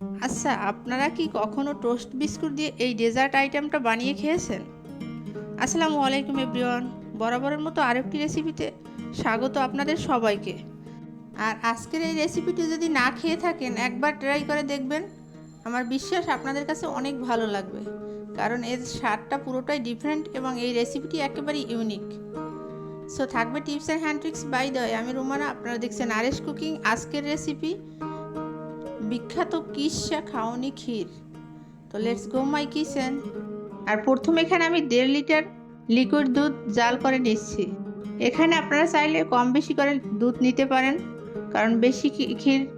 আচ্ছা আপনারা কি কখনো টোস্ট বিস্কুট দিয়ে এই ডেজার্ট আইটেমটা বানিয়ে খেয়েছেন? আসসালামু আলাইকুম এভরিওয়ান। বরাবরের মতো আরেকটি রেসিপিতে স্বাগত আপনাদের সবাইকে। আর আজকের এই রেসিপিটি যদি না খেয়ে থাকেন, একবার ট্রাই করে দেখবেন। আমার বিশ্বাস আপনাদের কাছে অনেক ভালো লাগবে, কারণ এর স্বাদটা পুরোটাই ডিফারেন্ট এবং এই রেসিপিটি একেবারেই ইউনিক সো থাকবে tips and hand tricks by দয় আমি রুমানা, আপনারা দেখছেন আরেস কুকিং আজকের রেসিপি বিখ্যাত কিসা খাওনি ক্ষীর। তো লেটস গো মাই কিচেন আর প্রথমে এখানে আমি দেড় লিটার লিকুইড দুধ জাল করে নিচ্ছি। এখানে আপনারা চাইলে কম বেশি করে দুধ নিতে পারেন। কারণ বেশি ক্ষী- ক্ষীর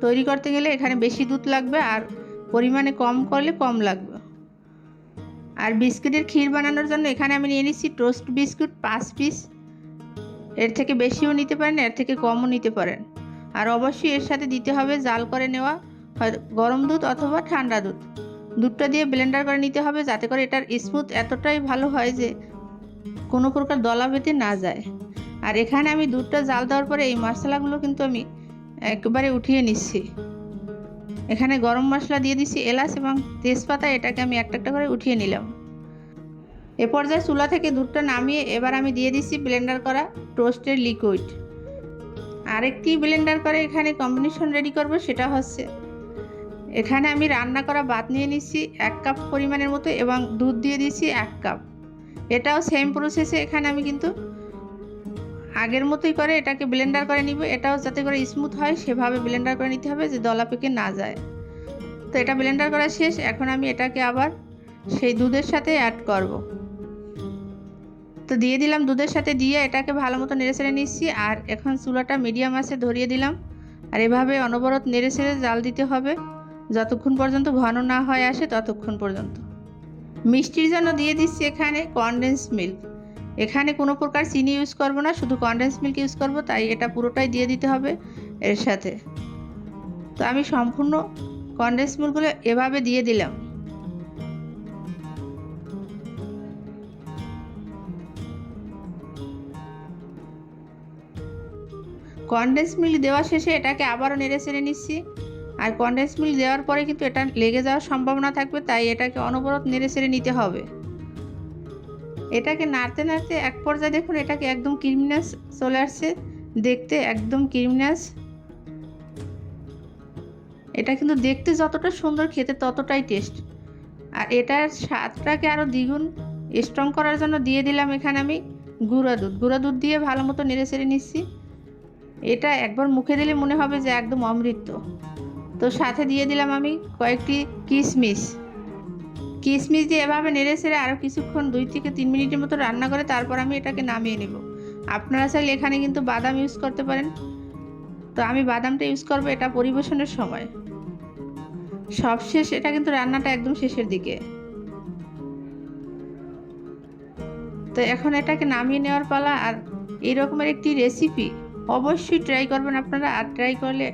তৈরি করতে গেলে এখানে বেশি দুধ লাগবে আর পরিমাণে কম করলে কম লাগবে। আর বিস্কুটের ক্ষীর বানানোর জন্য এখানে আমি নিয়ে নিচ্ছি টোস্ট বিস্কুট পাঁচ পিস এর থেকে বেশিও নিতে পারেন, এর থেকে কমও নিতে পারেন। আর অবশ্যই এর সাথে দিতে হবে জাল করে নেওয়া গরম দুধ অথবা ঠান্ডা দুধ। দুধটা দিয়ে ব্লেন্ডার করে নিতে হবে যাতে করে এটার স্মুথ এতটাই ভালো হয় যে কোনো প্রকার দলা বেঁধে না যায়। আর এখানে আমি দুধটা জাল দেওয়ার পরে এই মশলাগুলো কিন্তু আমি একবারে উঠিয়ে নিচ্ছি। এখানে গরম মশলা দিয়ে দিচ্ছি এলাচ এবং তেজপাতা, এটাকে আমি একটা একটা করে উঠিয়ে নিলাম। এ পর্যায়ে চুলা থেকে দুধটা নামিয়ে এবার আমি দিয়ে দিচ্ছি ব্লেন্ডার করা টোস্টের লিকুইড আরেকটি ব্লেন্ডার করে এখানে কম্বিনেশন রেডি করব, সেটা হচ্ছে, এখানে আমি রান্না করা ভাত নিয়ে নিচ্ছি এক কাপ পরিমাণের মতো এবং দুধ দিয়ে দিচ্ছি এক কাপ এটাও সেম প্রসেসে এখানে আমি কিন্তু আগের মতোই করে এটাকে ব্লেন্ডার করে নিব। এটাও যাতে করে স্মুথ হয়, সেভাবে ব্লেন্ডার করে নিতে হবে যে দলা পেকে না যায়। তো এটা ব্লেন্ডার করা শেষ, এখন আমি এটাকে আবার সেই দুধের সাথে অ্যাড করব। তো দিয়ে দিলাম দুধের সাথে দিয়ে এটাকে ভালো মতো নেড়ে ছেড়ে নিচ্ছি। আর এখন চুলাটা মিডিয়াম আছে, ধরিয়ে দিলাম। আর এভাবে অনবরত নেড়ে ছেড়ে জাল দিতে হবে। যতক্ষণ পর্যন্ত ঘন না হয় আসে ততক্ষণ পর্যন্ত। মিষ্টির জন্য দিয়ে দিচ্ছি এখানে কনডেন্স মিল্ক এখানে কোনো প্রকার চিনি ইউজ করব না, শুধু কনডেন্স মিল্ক ইউজ করব, তাই এটা পুরোটাই দিয়ে দিতে হবে এর সাথে। তো আমি সম্পূর্ণ কনডেন্স মিল্কগুলো এভাবে দিয়ে দিলাম। কনডেন্স মিল্ক দেওয়া শেষে এটাকে আবারও নেড়ে চেড়ে নিচ্ছি। আর কনডেন্স মিল্ক দেওয়ার পরে কিন্তু এটা লেগে যাওয়ার সম্ভাবনা থাকবে, তাই এটাকে অনবরত নেড়ে চেড়ে নিতে হবে। এটাকে নাড়তে নাড়তে এক পর্যায়ে দেখুন, এটাকে একদম ক্রিমিনাস চলে আসছে। দেখতে একদম ক্রিমিনাস। এটা কিন্তু দেখতে যতটা সুন্দর খেতে ততটাই টেস্ট। আর এটার স্বাদটাকে আরও দ্বিগুণ স্ট্রং করার জন্য দিয়ে দিলাম এখানে আমি গুঁড়া দুধ। গুঁড়া দুধ দিয়ে ভালো মতো নেড়ে চেড়ে নিচ্ছি। এটা একবার মুখে দিলে মনে হবে যে একদম অমৃত। তো সাথে দিয়ে দিলাম আমি কয়েকটি কিশমিশ কিশমিশ দিয়ে এভাবে নেড়ে ছেড়ে আরও কিছুক্ষণ দুই থেকে তিন মিনিটের মতো রান্না করে তারপর আমি এটাকে নামিয়ে নেব। আপনারা চাইলে এখানে কিন্তু বাদাম ইউজ করতে পারেন। তো আমি বাদামটা ইউজ করব এটা পরিবেশনের সময়। সবশেষ এটা কিন্তু রান্নাটা একদম শেষের দিকে। তো এখন এটাকে নামিয়ে নেওয়ার পালা আর এই রকমের একটি রেসিপি অবশ্যই ট্রাই করবেন আপনারা, আর ট্রাই করলে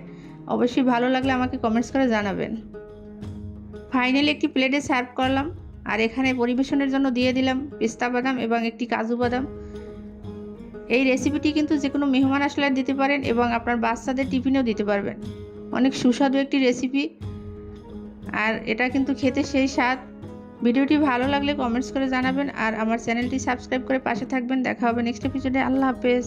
অবশ্যই ভালো লাগলে আমাকে কমেন্টস করে জানাবেন। ফাইনালি একটি প্লেটে সার্ভ করলাম, আর এখানে পরিবেশনের জন্য দিয়ে দিলাম পেস্তা বাদাম এবং একটি কাজু বাদাম। এই রেসিপিটি কিন্তু যে কোনো মেহমান আসলে দিতে পারেন এবং আপনার বাচ্চাদের টিফিনেও দিতে পারবেন। অনেক সুস্বাদু একটি রেসিপি আর এটা কিন্তু খেতে সেই স্বাদ। ভিডিওটি ভালো লাগলে কমেন্টস করে জানাবেন, আর আমার চ্যানেলটি সাবস্ক্রাইব করে পাশে থাকবেন। দেখা হবে নেক্সট এপিসোডে আল্লাহ হাফেজ।